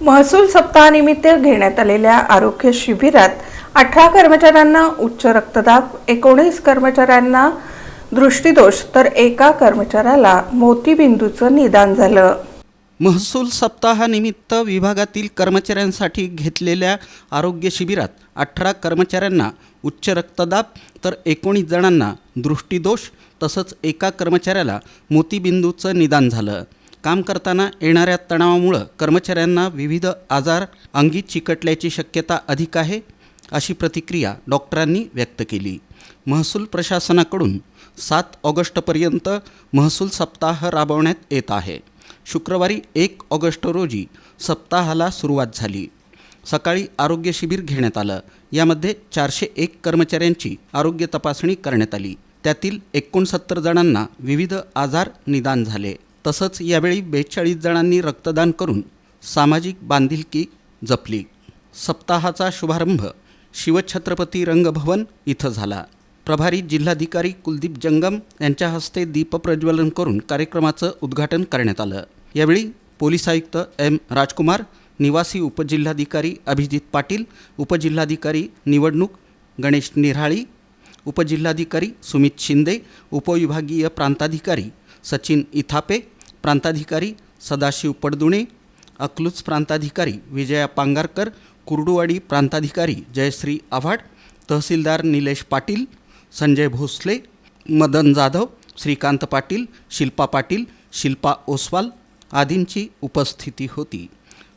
महसूल सप्ताहानिमित्त घेण्यात आलेल्या आरोग्य शिबिरात अठरा कर्मचाऱ्यांना उच्च रक्तदाब एकोणीस कर्मचाऱ्यांना दृष्टीदोष तर एका कर्मचाऱ्याला मोतीबिंदूचं निदान झालं. महसूल सप्ताहानिमित्त विभागातील कर्मचाऱ्यांसाठी घेतलेल्या आरोग्य शिबिरात अठरा कर्मचाऱ्यांना उच्च रक्तदाब तर एकोणीस जणांना दृष्टीदोष तसंच एका कर्मचाऱ्याला मोतीबिंदूचं निदान झालं. काम करताना येणाऱ्या तणावामुळं कर्मचाऱ्यांना विविध आजार अंगी चिकटल्याची शक्यता अधिक आहे अशी प्रतिक्रिया डॉक्टरांनी व्यक्त केली. महसूल प्रशासनाकडून सात ऑगस्टपर्यंत महसूल सप्ताह राबवण्यात येत आहे. शुक्रवारी एक ऑगस्ट रोजी सप्ताहाला सुरुवात झाली. सकाळी आरोग्य शिबिर घेण्यात आलं. यामध्ये चारशे एक कर्मचाऱ्यांची आरोग्य तपासणी करण्यात आली. त्यातील एकोणसत्तर जणांना विविध आजार निदान झाले. तसंच यावेळी बेचाळीस जणांनी रक्तदान करून सामाजिक बांधिलकी जपली. सप्ताहाचा शुभारंभ शिवछत्रपती रंगभवन इथं झाला. प्रभारी जिल्हाधिकारी कुलदीप जंगम यांच्या हस्ते दीपप्रज्वलन करून कार्यक्रमाचं उद्घाटन करण्यात आलं. यावेळी पोलीस आयुक्त एम राजकुमार निवासी उपजिल्हाधिकारी अभिजित पाटील उपजिल्हाधिकारी निवडणूक गणेश निराळी उपजिल्हाधिकारी सुमित शिंदे उपविभागीय प्रांताधिकारी सचिन इथापे प्रांताधिकारी सदाशिव पडदुणे अकलूज प्रांताधिकारी विजया पांगारकर कुर्डुवाडी प्रांताधिकारी जयश्री आव्हाड तहसीलदार निलेश पाटील संजय भोसले मदन जाधव श्रीकांत पाटील शिल्पा पाटील शिल्पा ओसवाल आदींची उपस्थिती होती.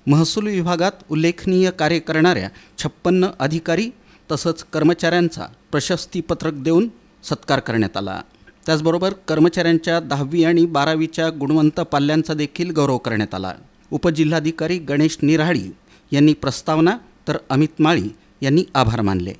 महसूल विभागात उल्लेखनीय कार्य करणाऱ्या छप्पन्न अधिकारी तसंच कर्मचाऱ्यांचा प्रशस्तीपत्रक देऊन सत्कार करण्यात आला. त्याचबरोबर कर्मचाऱ्यांच्या दहावी आणि बारावीच्या गुणवंत पाल्यांचा देखील गौरव करण्यात आला. उपजिल्हाधिकारी गणेश निराळी यांनी प्रस्तावना तर अमित माळी यांनी आभार मानले.